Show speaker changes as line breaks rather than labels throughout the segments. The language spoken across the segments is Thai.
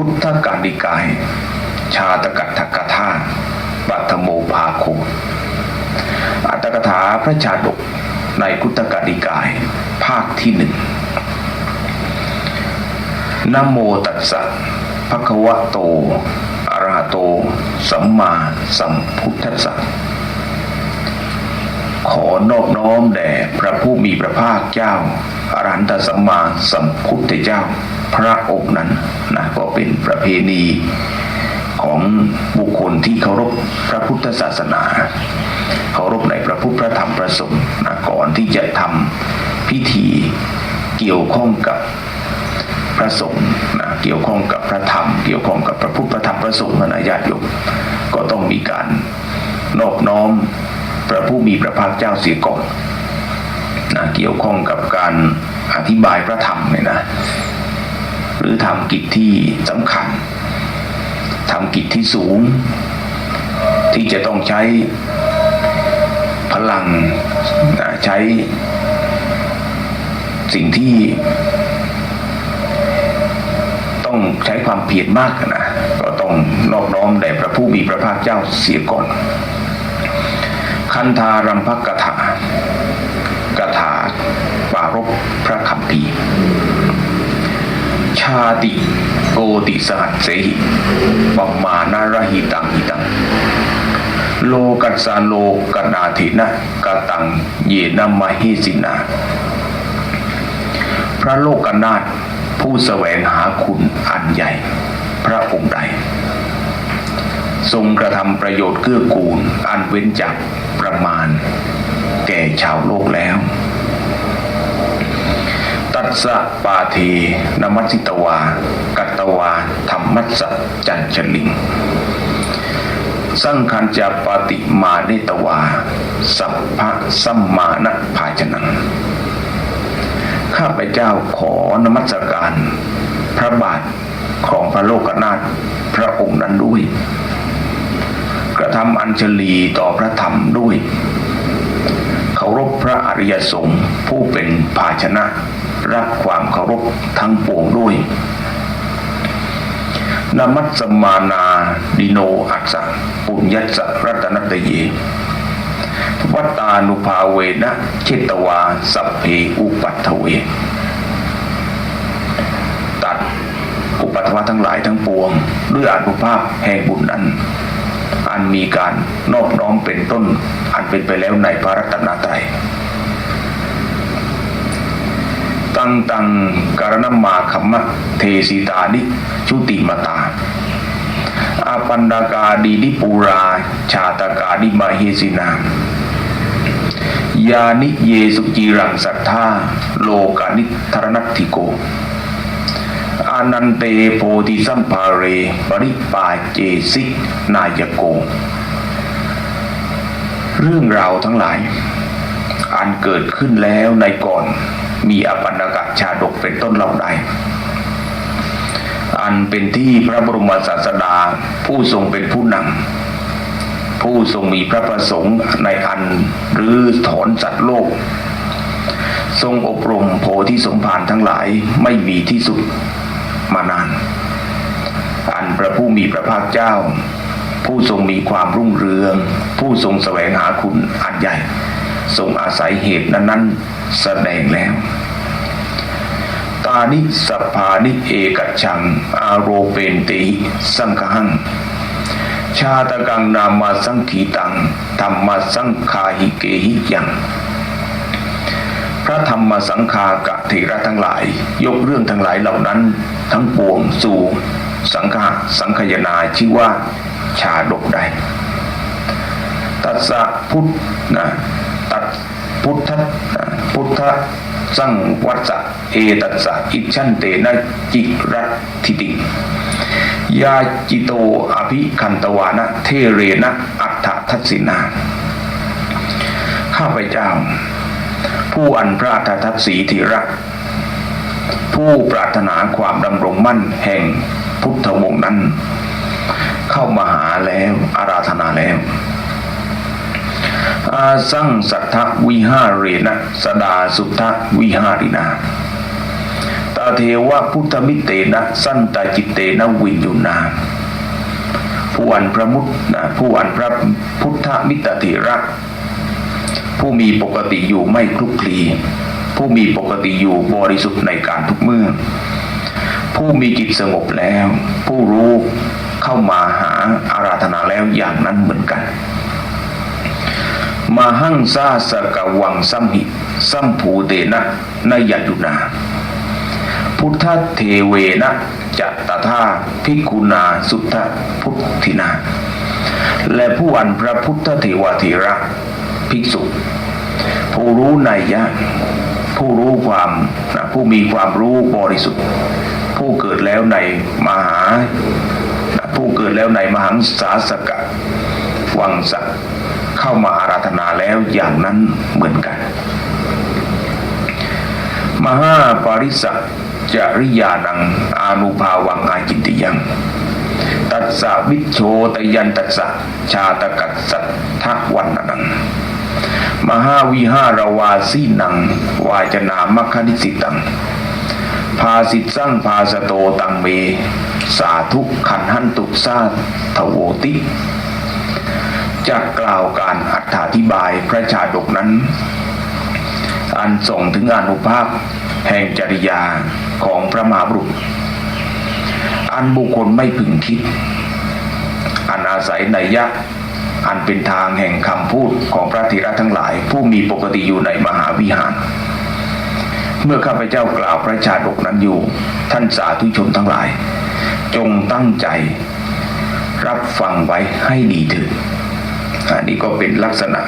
คุตทกานิกาย ชาตกัตถกถาปัตโมภาโคอัตถกถาพระชาดกในคุตตกานิกาย ภาคที่หนึ่งนโมตัสสะภะคะวะโตอะระหะโต สัมมาสัมพุทธัสสะขอนอบน้อมแด่พระผู้มีพระภาคเจ้า อรหันตสัมมาสัมพุทธเจ้า พระองค์นั้นนะก็เป็นประเพณีของบุคคลที่เคารพพระพุทธศาสนาเคารพในพระพุทธพระธรรมพระสงฆ์นะก่อนที่จะทำพิธีเกี่ยวข้องกับพระสงฆ์นะเกี่ยวข้องกับพระธรรม เกี่ยวข้องกับพระพุทธพระธรรมพระสงฆ์นะญาติโยมก็ต้องมีการนอบน้อมพระผู้มีพระภาคเจ้าเสียก่อน นะเกี่ยวข้องกับการอธิบายพระธรรมเนี่ยนะหรือทำกิจที่สำคัญทำกิจที่สูง ที่จะต้องใช้พลังนะใช้สิ่งที่ต้องใช้ความเพียรมากนะก็ต้องนอบน้อมแด่พระผู้มีพระภาคเจ้าเสียก่อน คันธารัมภกถา กถาปารบพระคัมภีร์ชาติโกติสหัสเสหิปมมานารหิตังหิตัง โลกัสาโลกนาธินะกตังเยนะมหิสินา พระโลกนาถผู้แสวงหาคุณอันใหญ่ พระองค์ใด ทรงกระทำประโยชน์เกื้อกูลอันเว้นจากประมาณ แก่ชาวโลกแล้ว ตัสสะปาเทนมัสิตวา กัตตวาธรรมัสสจันชลิง สังคัญจาปาติมาเนตวา สัพพะสัมมานะภาชนัง ข้าพเจ้าขอนมัสการ พระบาทของพระโลกนาถพระองค์นั้นด้วย กระทำอัญชลีต่อพระธรรมด้วยารพพระอริยสงฆ์ผู้เป็นภาชนะ รักความเคารพทั้งปวงด้วยนมัสสมานาดิโนอัสสะปุญญัสรัตนตเยวัตตานุภาเวนะเชตวาสัพเพอุปัตเว ตัดอุปัตวะทั้งหลายทั้งปวงด้วยอนุภาพแห่งบุญนั้น อันมีการนอบน้อมเป็นต้นอันเป็นไปแล้วในพระรัตนตรัยตังตังการณมาคัมมะเทสิตานิชุติมตาอาปันดากาดีนิปูราชาตากาดิมาเฮสินายานิเยสุจีรังสัทธาโลกานิธรนัตถิโกานันเตโพธิสัมภาเร ปริปาเจสินายโก เรื่องราวทั้งหลาย อันเกิดขึ้นแล้วในก่อนมีอปันกะชาดกเป็นต้นเหล่าใดอันเป็นที่พระบรมศาสดาผู้ทรงเป็นผู้นำผู้ทรงมีพระประสงค์ในอันหรือถอนสัตว์โลก ทรงอบรมโพธิสมภารทั้งหลายไม่มีที่สุด มานาน อันพระผู้มีพระภาคเจ้า ผู้ทรงมีความรุ่งเรือง ผู้ทรงแสวงหาคุณอันใหญ่ ทรงอาศัยเหตุนั้นๆแสดงแล้วตานิสภานิเอกชัง อาโรเปนติสังคัง ชาตกังนามาสังขีตังธรรมาสังคาหิเกหิยัง พระธรรมสังคากะเถระทั้งหลาย ยกเรื่องทั้งหลายเหล่านั้น ทั้งปวงสู่สังฆาสังคยนาชื่อว่าชาดกใด ตัสสะพุทธนะตัดพุทธะพุทธสังวัสสะเอตัสสะอิชันเตนะจิรัติติ ยาจิโตอภิคันตวานะเทเรนะอัฏฐทัศสินา ข้าพเจ้า ผู้อันพระทัศสีธีระ ผู้ปรารถนาความดำรงมั่นแห่งพุทธวงศ์นั้น เข้ามาหาแล้วอาราธนาแล้ว อาสังสัทธวิหาเรนะสดาสุทธวิหารินาตาเทวะพุทธมิเตนะสันตาจิตเตนะวินยุนาผู้อันพระมุตนะผู้อันพระพุทธมิตรเถระผู้มีปกติอยู่ไม่คลุกคลี ผู้มีปกติอยู่บริสุทธิ์ในการทุกเมื่อ ผู้มีจิตสงบแล้ว ผู้รู้เข้ามาหาอาราธนาแล้วอย่างนั้นเหมือนกัน มาหั่งซาสกวังสัมหิสัมภูเตนะนยยุนา พุทธเทเวนะจัตตถาภิกขุนาสุทธพุทธินา และผู้อันพระพุทธเทวเถระภิกษุผู้รู้ในยะ ผู้รู้ความนะผู้มีความรู้บริสุทธิ์ ผู้เกิดแล้วในมหานะผู้เกิดแล้วในมหังสาสกะวังสักเข้ามาอาราธนาแล้วอย่างนั้นเหมือนกัน มหาปริสัจริยานังอานุภาวังอาจิตติยังตัสสะวิชโชตยันตัสสะชาตกัสสัทธวันนัง มหาวิหารวาสีนัง วาจนามคณิสิตัง ภาสิตสร้างภาสโตตังเม สาธุขันหันตุสาทโวติจะกล่าวการอธิบายพระชาดกนั้น อันส่งถึงอนุภาพแห่งจริยาของพระมหาบุรุษ อันบุคคลไม่พึงคิด อันอาศัยในยะ อันเป็นทางแห่งคำพูดของพระธีระทั้งหลาย ผู้มีปกติอยู่ในมหาวิหาร เมื่อข้าพเจ้ากล่าวพระชาดกนั้นอยู่ ท่านสาธุชนทั้งหลาย จงตั้งใจ รับฟังไว้ให้ดีเถิดอันนี้ก็เป็นลักษณะ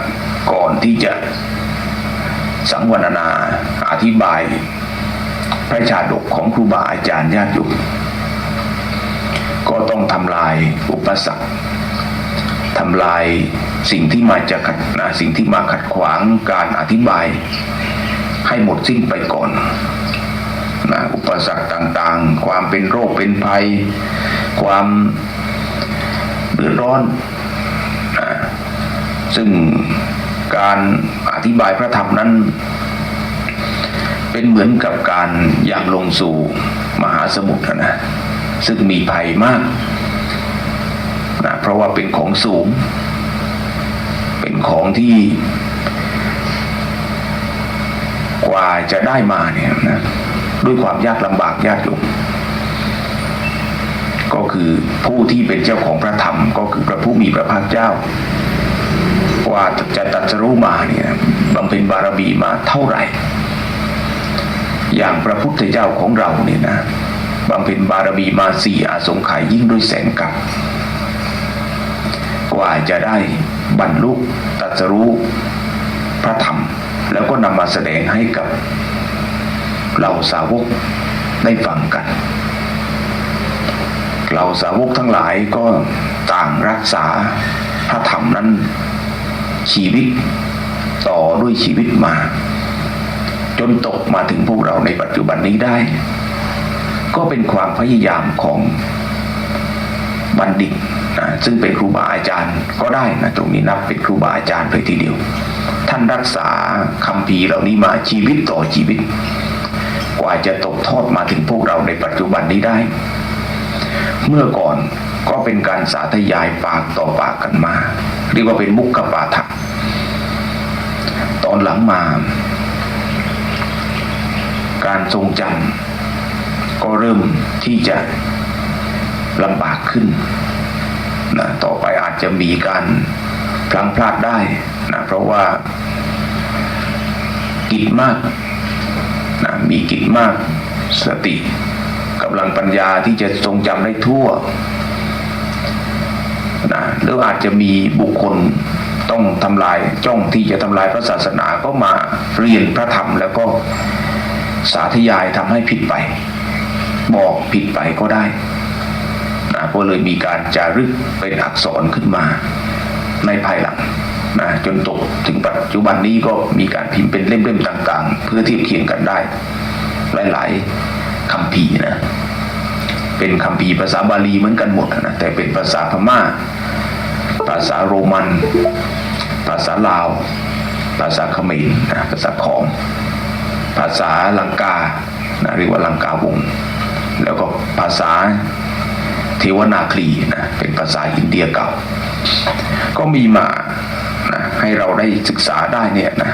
ก่อนที่จะสังวรนาอธิบาย พระชาดกของครูบาอาจารย์ญาติโยมก็ต้องทำลายอุปสรรค ทำลายสิ่งที่มาจะขัดนะสิ่งที่มาขัดขวางการอธิบาย ให้หมดสิ้นไปก่อนนะอุปสรรคต่างๆ ความเป็นโรคเป็นภัย ความเดือดร้อนนะซึ่งการอธิบายพระธรรมนั้น เป็นเหมือนกับการย่างลงสู่มหาสมุทรนะซึ่งมีภัยมาก เพราะว่าเป็นของสูง เป็นของที่ กว่าจะได้มาเนี่ยนะด้วยความยากลำบากยากยู่ก็คือผู้ที่เป็นเจ้าของพระธรรม ก็คือพระผู้มีพระภาคเจ้ากว่าจะตัดสรู้มาเนี่ยบำเพ็ญบารมีมาเท่าไหร่ อย่างพระพุทธเจ้าของเราเนี่ยนะบำเพ็ญบารมีมาสี่อาสงไขยยิ่งด้วยแสนกับ ว่าจะได้บรรลุตรัสรู้พระธรรม แล้วก็นำมาแสดงให้กับเราสาวกได้ฟังกันเราสาวกทั้งหลายก็ต่างรักษาพระธรรมนั้น ชีวิตต่อด้วยชีวิตมา จนตกมาถึงพวกเราในปัจจุบันนี้ได้ ก็เป็นความพยายามของบัณฑิต ซึ่งเป็นครูบาอาจารย์ก็ได้นะตรงนี้นับเป็นครูบาอาจารย์เลยทีเดียว ท่านรักษาคำพีเหล่านี้มาชีวิตต่อชีวิต กว่าจะตกทอดมาถึงพวกเราในปัจจุบันนี้ได้ เมื่อก่อนก็เป็นการสาธยายปากต่อปากกันมา เรียกว่าเป็นมุกกปาฐะตอนหลังมา การทรงจำก็เริ่มที่จะลำบากขึ้น นะต่อไปอาจจะมีการพลังพลาดได้นะเพราะว่ากิจมากนะมีกิจมากสติกำลังปัญญาที่จะทรงจำได้ทั่วนะหรืออาจจะมีบุคคลต้องทำลายจ้องที่จะทำลายพระศาสนาก็มาเรียนพระธรรมแล้วก็สาธยายทำให้ผิดไป บอกผิดไปก็ได้ นะก็เลยมีการจารึกเป็นอักษรขึ้นมาในภายหลังนะจนตกถึงปัจจุบันนี้ก็มีการพิมพ์เป็นเล่มๆต่างๆ เพื่อเทียบเคียงกันได้ หลายๆคำพีนะ เป็นคำพีภาษาบาลีเหมือนกันหมดนะแต่เป็นภาษาพม่า ภาษาโรมัน ภาษาลาว ภาษาเขมรนะภาษาขอม ภาษาลังกานะเรียกว่าลังกาวง แล้วก็ภาษา เทวนาคลีนะเป็นภาษาอินเดียเก่า ก็มีมานะให้เราได้ศึกษาได้เนี่ยนะ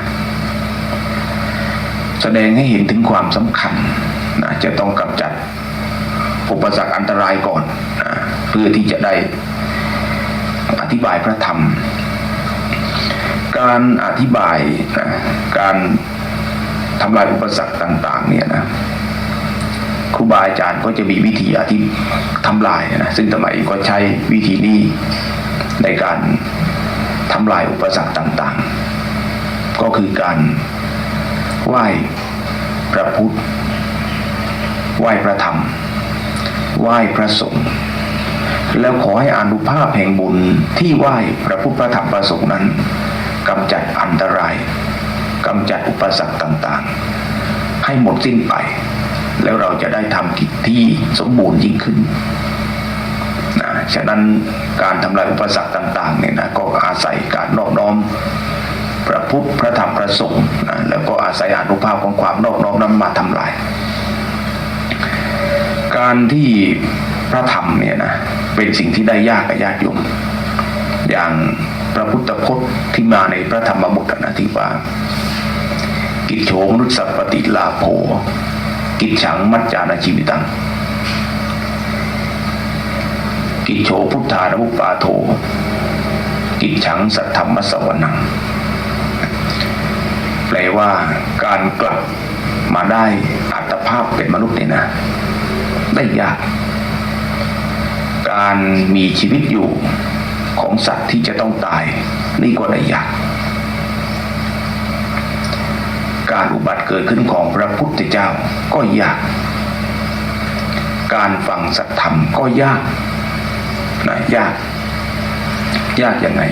แสดงให้เห็นถึงความสำคัญนะจะต้องกำจัดอุปสรรคอันตรายก่อนนะเพื่อที่จะได้อธิบายพระธรรม การอธิบายนะการทำลายอุปสรรคต่าง ๆ เนี่ยนะ ครูบาอาจารย์ก็จะมีวิธีอธิทำลายนะซึ่งสมัยก็ใช้วิธีนี้ในการทำลายอุปสรรคต่างๆ ก็คือการไหว้พระพุทธ ไหว้พระธรรม ไหว้พระสงฆ์แล้วขอให้อานุภาพแห่งบุญที่ไหว้พระพุทธพระธรรมพระสงฆ์นั้นกำจัดอันตรายกำจัดอุปสรรคต่างๆ ให้หมดสิ้นไป แล้วเราจะได้ทำกิจที่สมบูรณ์ยิ่งขึ้นนะฉะนั้นการทำลายอุปสรรคต่างๆเนี่ยนะก็อาศัยการนอบน้อมพระพุทธพระธรรมพระสงฆ์นะแล้วก็อาศัยอนุภาพของความนอบน้อมนั้นมาทำลาย การที่พระธรรมเนี่ยนะเป็นสิ่งที่ได้ยากกับญาติโยมอย่างพระพุทธพจน์ที่มาในพระธรรมบทนะที่ว่ากิจโฉมนุสสปฏิลาโภ กิจฉังมัจจานาชีวิตัง กิจโฉพุทธานมุปปาโท กิจฉังสัทธรรมสวนัง แปลว่าการกลับมาได้อัตภาพเป็นมนุษย์เนี่ยนะ ได้ยาก การมีชีวิตอยู่ของสัตว์ที่จะต้องตาย นี่ก็ได้ยาก การอุบัติเกิดขึ้นของพระพุทธเจ้าก็ยาก การฟังสัตธรรมก็ยากนะยาก ยากยังไง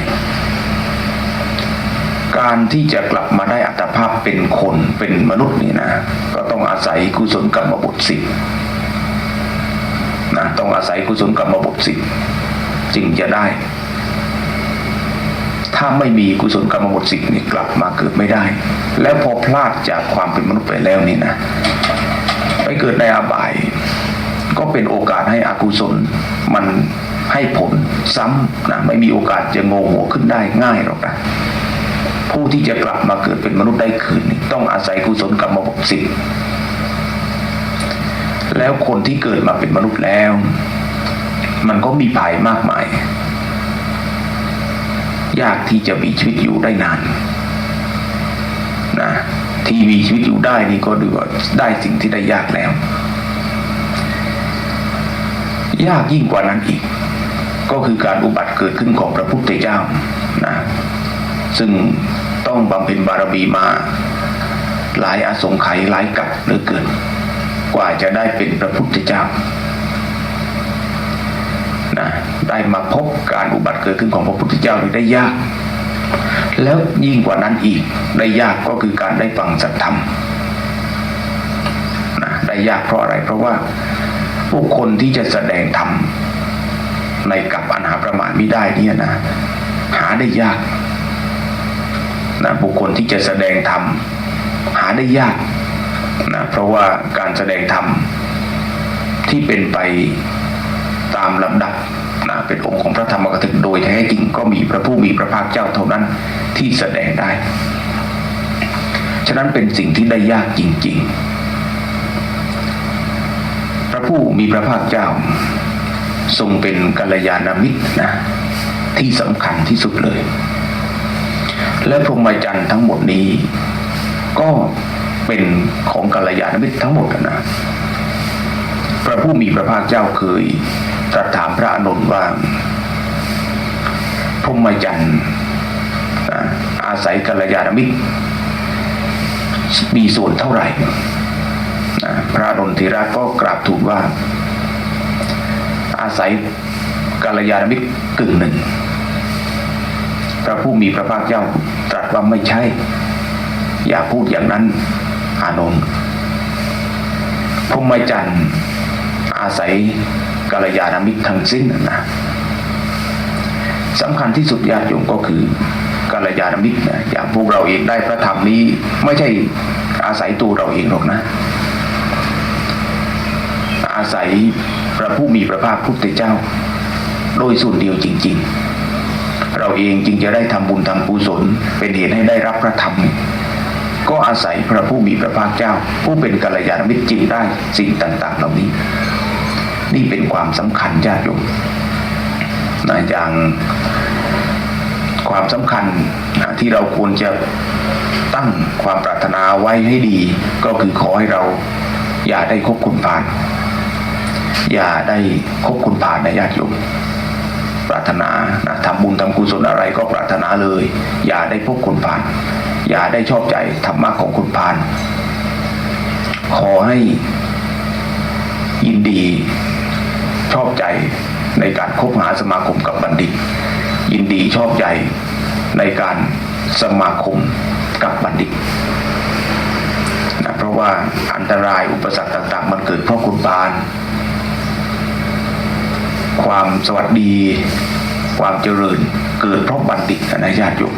การที่จะกลับมาได้อัตภาพเป็นคนเป็นมนุษย์นี่นะ ก็ต้องอาศัยกุศลกรรมบทสิบนะต้องอาศัยกุศลกรรมบทสิบจึงจะได้ ถ้าไม่มีกุศลกรรมบทสิบนี่กลับมาเกิดไม่ได้ แล้วพอพลาดจากความเป็นมนุษย์ไปแล้วนี่นะไปเกิดในอาบาย ก็เป็นโอกาสให้อกุศลมันให้ผลซ้ำนะไม่มีโอกาสจะโงหัวขึ้นได้ง่ายหรอกนะผู้ที่จะกลับมาเกิดเป็นมนุษย์ได้คืนต้องอาศัยกุศลกรรมบทสิบแล้วคนที่เกิดมาเป็นมนุษย์แล้ว มันก็มีภัยมากมาย ยากที่จะมีชีวิตอยู่ได้นานนะที่มีชีวิตอยู่ได้นี่ก็ดูว่าได้สิ่งที่ได้ยากแล้ว ยากยิ่งกว่านั้นอีก ก็คือการอุบัติเกิดขึ้นของพระพุทธเจ้านะซึ่งต้องบำเพ็ญบารมีมาหลายอาสงไขยหลายกับเหลือเกิน กว่าจะได้เป็นพระพุทธเจ้า ได้มาพบการอุบัติเกิดขึ้นของพระพุทธเจ้านี่ได้ยาก แล้วยิ่งกว่านั้นอีกได้ยากก็คือการได้ฟังสัจธรรมนะได้ยากเพราะอะไรเพราะว่าผู้คนที่จะแสดงธรรมในกับอันหาประมาณไม่ได้เนี่ยนะ หาได้ยากนะบุคคลที่จะแสดงธรรมหาได้ยากนะเพราะว่าการแสดงธรรมที่เป็นไปตามลำดับ นะเป็นองค์ของพระธรรมกถึกโดยแท้จริงก็มีพระผู้มีพระภาคเจ้าเท่านั้นที่แสดงได้ ฉะนั้นเป็นสิ่งที่ได้ยากจริง ๆ พระผู้มีพระภาคเจ้า ทรงเป็นกัลยาณมิตรนะที่สำคัญที่สุดเลย และพรหมจรรย์ทั้งหมดนี้ ก็เป็นของกัลยาณมิตรทั้งหมดนะพระผู้มีพระภาคเจ้าเคย ตรัสถามพระอานนว่าพรหมจรรย์นอาศัยกัลยาณมิตร มีส่วนเท่าไหร่พระอนนทิราชก็กราบทูลว่า อาศัยกัลยาณมิตรกึ่งหนึ่ง พระผู้มีพระภาคเจ้าตรัสว่าไม่ใช่ อย่าพูดอย่างนั้นอานนท์พรหมจรรย์อาศัย กัลยาณมิตรทั้งสิ้นนะสำคัญที่สุดญาติโยมก็คือกัลยาณมิตรนะอย่างพวกเราเองได้พระธรรมนี้ไม่ใช่อาศัยตัวเราเองหรอกนะ อาศัยพระผู้มีพระภาคพุทธเจ้า โดยส่วนเดียวจริง ๆ เราเองจึงจะได้ทำบุญทำกุศลเป็นเหตุให้ได้รับพระธรรม ก็อาศัยพระผู้มีพระภาคเจ้า ผู้เป็นกัลยาณมิตรจึงได้สิ่งต่าง ๆ เหล่านี้ นี่เป็นความสำคัญญาติโยมนะอย่างความสำคัญนะที่เราควรจะตั้งความปรารถนาไว้ให้ดี ก็คือขอให้เราอย่าได้คบคุณผ่าน อย่าได้คบคุณผ่านนะญาติโยมปรารถนานะทำบุญทำกุศลอะไรก็ปรารถนาเลย อย่าได้พบคนผ่าน อย่าได้ชอบใจธรรมะของคนผ่าน ขอให้ ยินดีชอบใจในการคบหาสมาคมกับบัณฑิต ยินดีชอบใจในการสมาคมกับบัณฑิตนะเพราะว่าอันตรายอุปสรรคต่างๆ มันเกิดเพราะคุณพาน ความสวัสดี ความเจริญเกิดเพราะบัณฑิตนะญาติโยม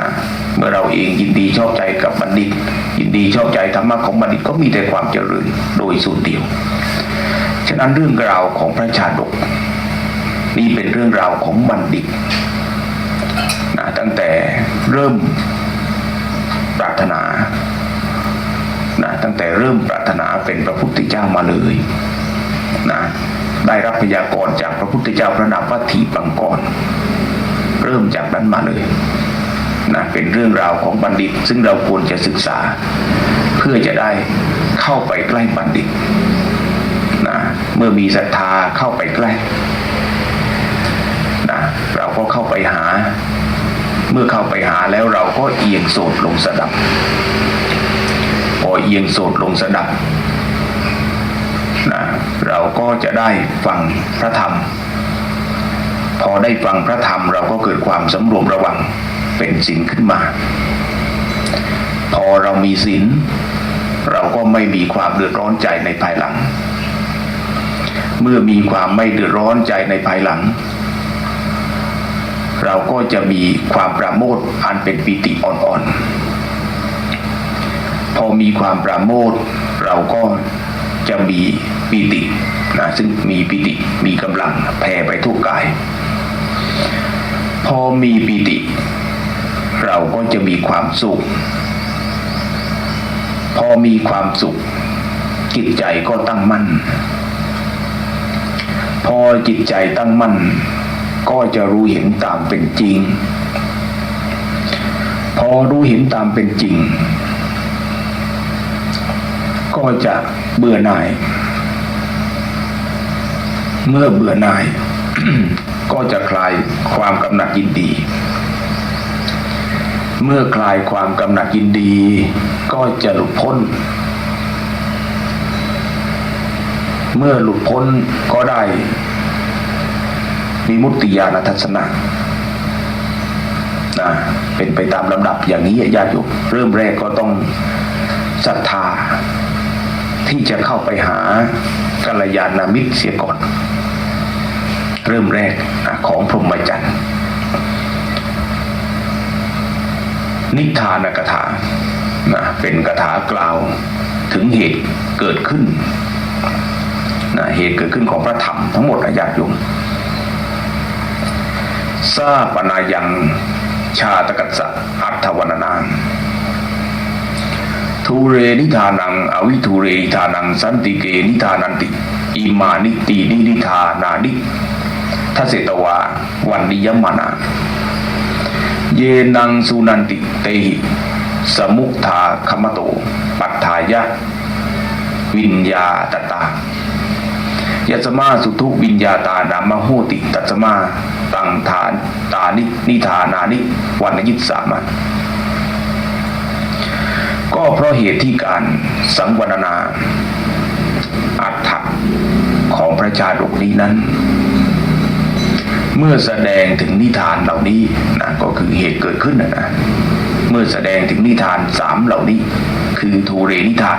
นะ เมื่อเราเองยินดีชอบใจกับบัณฑิต ยินดีชอบใจธรรมะของบัณฑิตก็มีแต่ความเจริญโดยส่วนเดียว ฉะนั้นเรื่องราวของพระชาดก นี่เป็นเรื่องราวของบัณฑิตนะตั้งแต่เริ่มปรารถนานะตั้งแต่เริ่มปรารถนาเป็นพระพุทธเจ้ามาเลยนะได้รับพยากรณ์จากพระพุทธเจ้าพระนามวัตถีปังกร เริ่มจากนั้นมาเลย นะเป็นเรื่องราวของบัณฑิต ซึ่งเราควรจะศึกษา เพื่อจะได้เข้าไปใกล้บัณฑิตนะเมื่อมีศรัทธาเข้าไปใกล้นะเราก็เข้าไปหา เมื่อเข้าไปหาแล้วเราก็เอียงโสดลงสดับพอเอียงโสดลงสดับนะเราก็จะได้ฟังพระธรรม พอได้ฟังพระธรรมเราก็เกิดความสำรวมระวัง เป็นศีลขึ้นมา พอเรามีศีลเราก็ไม่มีความเดือดร้อนใจในภายหลัง เมื่อมีความไม่เดือดร้อนใจในภายหลัง เราก็จะมีความประโมทอันเป็นปิติอ่อนๆ พอมีความประโมทเราก็จะมีปิตินะซึ่งมีปิติมีกำลังแผ่ไปทุกกาย พอมีปิติ เราก็จะมีความสุข พอมีความสุข จิตใจก็ตั้งมั่น พอจิตใจตั้งมั่น ก็จะรู้เห็นตามเป็นจริง พอรู้เห็นตามเป็นจริง ก็จะเบื่อหน่าย เมื่อเบื่อหน่าย ก็จะคลายความกำหนัดยินดี เมื่อคลายความกำหนัดยินดี ก็จะหลุดพ้น เมื่อหลุดพ้นก็ได้มีมุตติญาณทัศนะนะเป็นไปตามลำดับอย่างนี้ญาติโยมเริ่มแรกก็ต้องศรัทธา ที่จะเข้าไปหากัลยาณมิตรเสียก่อน เริ่มแรกของพรหมจรรย์ นิทานกถานะเป็นกถากล่าวถึงเหตุเกิดขึ้นนะเหตุเกิดขึ้นของพระธรรมทั้งหมดนะญาติโยมซาปนายังชาตกัสสะอัตถวรรณนางทูเรนิทานัง อวิทูเรนิทานัง สันติเกนิทานันติ อิมานิตีนินิทานานิทัสเสตวาวันนิยมานา เยนังสุนันติเตหิ สมุทาคมโต ปัฏฐายะ วิญญาตตายัสมาสุทุวิญญาตานามโหติตัสมาตังฐานตานินิทานานิวันยิตสามาก็เพราะเหตุที่การสังวรนาอัตถะของพระชาดกนี้นั้น เมื่อแสดงถึงนิทานเหล่านี้นะก็คือเหตุเกิดขึ้นนะนะเมื่อแสดงถึงนิทานสามเหล่านี้ คือทูเรนิทาน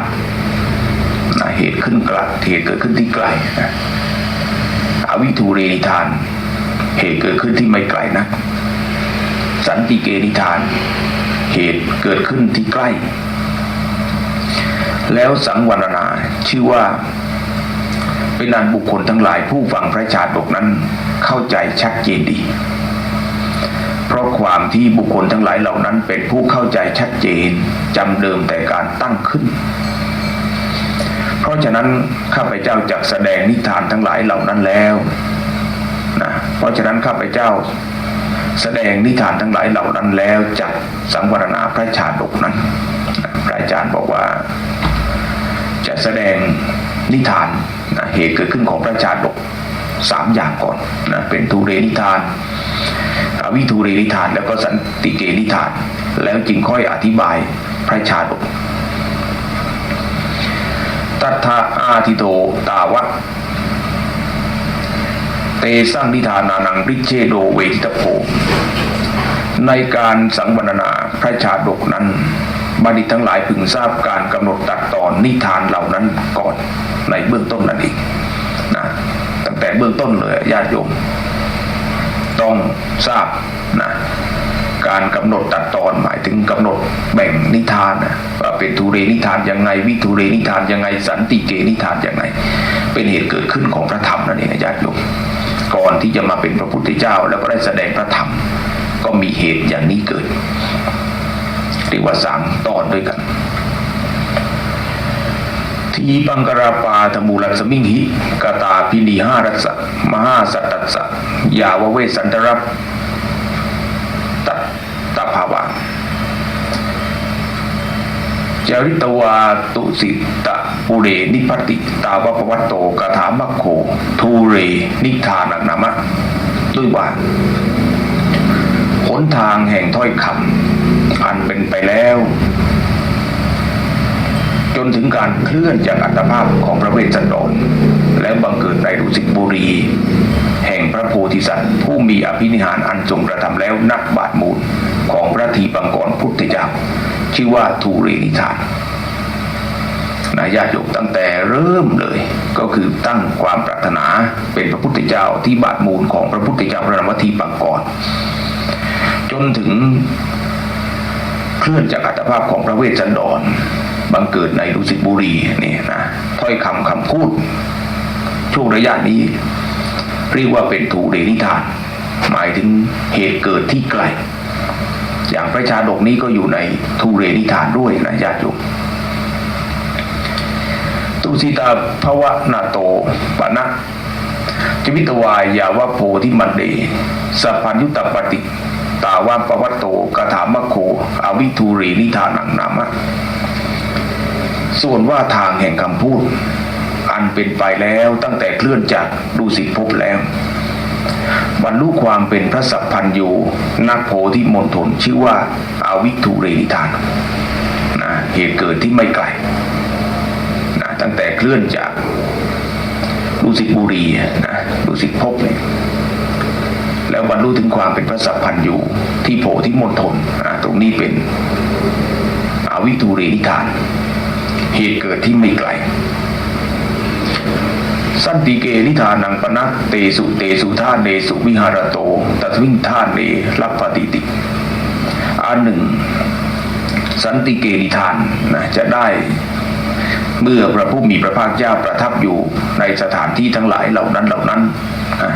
นะเหตุขึ้นกลเหตุเกิดขึ้นที่ไกลนะอวิทูเรนิทาน เหตุเกิดขึ้นที่ไม่ไกลนะสันติเกนิทาน เหตุเกิดขึ้นที่ใกล้ แล้วสังวรนาชื่อว่าเป็นอันบุคคลทั้งหลายผู้ฟังพระชาดกนั้น เข้าใจชัดเจนดี เพราะความที่บุคคลทั้งหลายเหล่านั้นเป็นผู้เข้าใจชัดเจนจำเดิมแต่การตั้งขึ้น เพราะฉะนั้นข้าพเจ้าจักแสดงนิทานทั้งหลายเหล่านั้นแล้วนะเพราะฉะนั้นข้าพเจ้าแสดงนิทานทั้งหลายเหล่านั้นแล้วจักสังวรณาพระชาดกนั้น พระอาจารย์บอกว่า จะแสดงนิทานนะเหตุเกิดขึ้นของพระชาดก สามอย่างก่อนนะเป็นทูเรนิทานอวิทูเรนิทานแล้วก็สันติเกนิทาน แล้วจึงค่อยอธิบายพระชาดกตัทธาอาทิโตตาวะเตสังนิทานานังริเชโดเวทิตโพในการสังวรณนาพระชาดกนั้นบัณฑิตทั้งหลายพึงทราบการกำหนดตัดตอนนิทานเหล่านั้นก่อนในเบื้องต้นนั่นเอง ตั้งแต่เบื้องต้นเลยญาติโยม ต้องทราบนะการกำหนดตัดตอนหมายถึงกำหนดแบ่งนิทานนะว่าเป็นทูเรนิทานยังไง วิทูเรนิทานยังไง สันติเกนิทานยังไง เป็นเหตุเกิดขึ้นของพระธรรมนั่นเองนะญาติโยมก่อนที่จะมาเป็นพระพุทธเจ้า แล้วก็ได้แสดงพระธรรม ก็มีเหตุอย่างนี้เกิดเรียกว่าสามตอนด้วยกัน ทีปังกราปาธมูลัสมิงหิกตาพินีหารัสสะมหาสัตตสะยาวเวสันตรับตัตภาวะจาริตวาตุสิตะปุเรนิพติตาวปวัตโตกถามัคโคทูเรนิทานังนามะด้วยว่าหนทางแห่งถ้อยคำอันเป็นไปแล้ว จนถึงการเคลื่อนจากอัตภาพของพระเวสสันดรแล้วบังเกิดในดุสิตบุรี แห่งพระโพธิสัตว์ผู้มีอภินิหารอันทรงกระทำแล้วนักบาทมูลของพระทีปังกรพุทธเจ้าชื่อว่าทูเรนิทานนายาติโยมตั้งแต่เริ่มเลย ก็คือตั้งความปรารถนาเป็นพระพุทธเจ้าที่บาทมูลของพระพุทธเจ้าพระนามทีปังกรจนถึงเคลื่อนจากอัตภาพของพระเวสสันดร บังเกิดในดุสิตบุรีนี่นะถ้อยคำคำพูดช่วงระยะนี้ เรียกว่าเป็นถูเรนิทาน หมายถึงเหตุเกิดที่ไกล อย่างพระชาดกนี้ก็อยู่ในทูเรนิทานด้วยนะญาติโยมตุสิตาภวะนาโตปะนะจวิตวายยาวะโพธิมันเดสัพพัญยุตตปฏิตาวาปวัตโตกถามะโคอวิทูเรนิทานังนามะ ส่วนว่าทางแห่งคำพูด อันเป็นไปแล้วตั้งแต่เคลื่อนจากดูสิตภพแล้ว บรรลุความเป็นพระสัพพันยูนักโพธิมณฑลชื่อว่าอาวิทูเรนิทานนะเหตุเกิดที่ไม่ไกลนะตั้งแต่เคลื่อนจากดูสิตบุรีนะดูสิตภพเนี่ยแล้วบรรลุถึงความเป็นพระสัพพันยูที่โพธิมณฑลอ่าตรงนี้เป็นอวิทูเรนิทาน เหตุเกิดที่ไม่ไกล สันติเกนิทานังปนะเตสุเตสุท่าเนสุวิหารโตตัสวิงท่าเนรัปปติติอันหนึ่ง สันติเกนิทานนะจะได้เมื่อพระผู้มีพระภาคเจ้าประทับอยู่ในสถานที่ทั้งหลายเหล่านั้นเหล่านั้นะ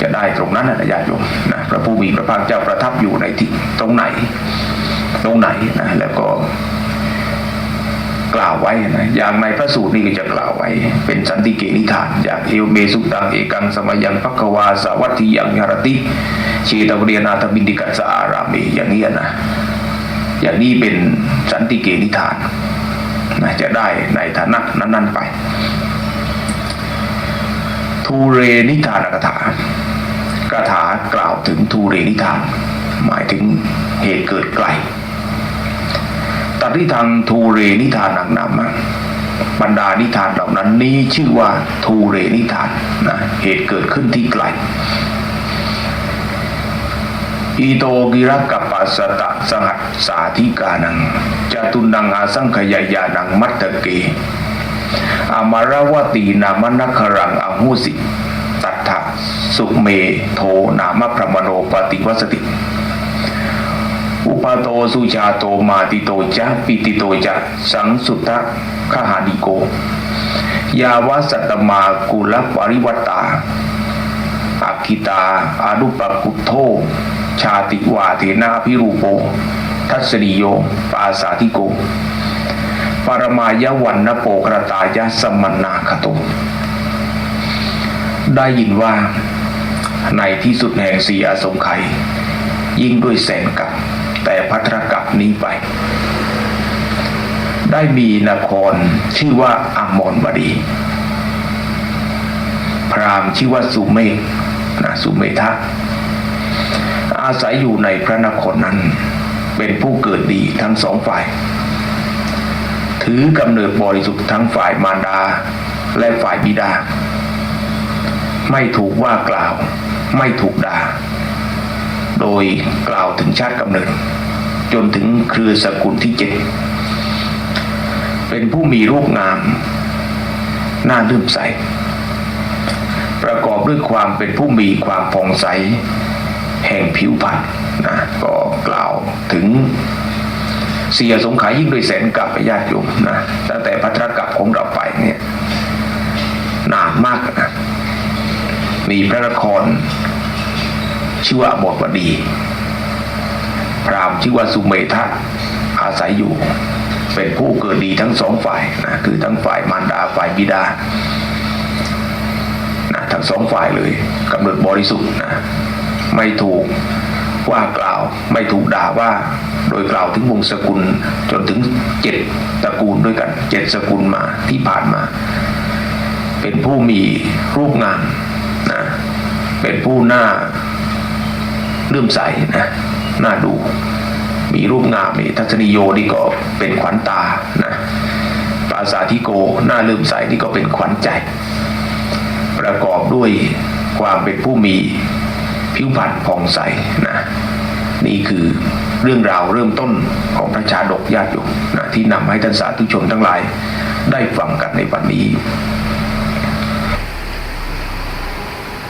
จะได้ตรงนั้นนะญาติโยมนะพระผู้มีพระภาคเจ้าประทับอยู่ในที่ตรงไหน ตรงไหนนะแล้วก็ กล่าวไว้นะอย่างในพระสูตรนี่ก็จะกล่าวไว้ เป็นสันติเกนิทาน อย่างเอวเมสุตังเอกังสมยังพักวาสาวัตถิยังยารติเชตวเรียนาธบินดิกัสอารามีอย่างนี้นะอย่างนี้เป็นสันติเกนิทานนะจะได้ในฐานะนั้น ๆ ไป ทูเรนิทานกถากถากล่าวถึงทูเรนิทาน หมายถึงเหตุเกิดไกล ตัดนิทานทูเรนิทานังนามะบรรดานิทานเหล่านั้นนี้ชื่อว่าทูเรนิทานนะเหตุเกิดขึ้นที่ไกลอีโตกิรักกับปัสสตะสหัสสาธิกานังจตุนังอาสังขยายานังมัตตเกอามาราวตีนามนัครังอหุสิ ตัทธะสุเมโทนามพระมโนปฏิวัสติ อุปาโตสุชาโตมาติโตจะปิติโตจะสังสุตตะขหานิโก ยาวสัตมากุลปริวัตตาอาคิตาอานุปกุโธชาติวาเทนาพิรูโป ทัศนิโยปาสาธิโก ปรมายวันนโปกรตายะสมนาคตุได้ยินว่าในที่สุดแห่งสีอสงไขยยิ่งด้วยแสนกับ แต่พัทรกับนี้ไป ได้มีนครชื่อว่าอมรบดี พราหมณ์ชื่อว่าสุเมธนะสุเมธะอาศัยอยู่ในพระนครนั้น เป็นผู้เกิดดีทั้งสองฝ่าย ถือกำเนิดบริสุทธิ์ทั้งฝ่ายมารดาและฝ่ายบิดา ไม่ถูกว่ากล่าว ไม่ถูกด่า โดยกล่าวถึงชาติกำเนิด จนถึงเครือสกุลที่เจ็ดเป็นผู้มีรูปงาม น่าลื่มใส ประกอบด้วยความเป็นผู้มีความผ่องใส แห่งผิวพรรณนะก็กล่าวถึงเสียสงขายยิ่งด้วยแสนกับญาติโยมนะตั้งแต่พัทรกับของเราไปเนี่ยนานมากนะมีพระนคร ชื่อว่าบทวดีพราหมณ์ชื่อว่าสุเมธะอาศัยอยู่ เป็นผู้เกิดดีทั้งสองฝ่ายนะคือทั้งฝ่ายมารดาฝ่ายบิดานะทั้งสองฝ่ายเลยกำเนิดบริสุทธิ์นะไม่ถูกว่ากล่าวไม่ถูกด่าว่า โดยกล่าวถึงวงศกุลจนถึงเจ็ดตระกูลด้วยกันเจ็ดสกุลมาที่ผ่านมา เป็นผู้มีรูปงามนะเป็นผู้หน้า เลื่อมใสนะน่าดู มีรูปงามมีทัศนิโยนี่ก็เป็นขวัญตานะปราสาธิโกน้าเลื่อมใสนี่ก็เป็นขวัญใจ ประกอบด้วยความเป็นผู้มีผิวพรรณผ่องใสนะนี่คือเรื่องราวเริ่มต้นของพระชาดกญาติโยมนะที่นำให้ท่านสาธุชนทั้งหลายได้ฟังกันในวันนี้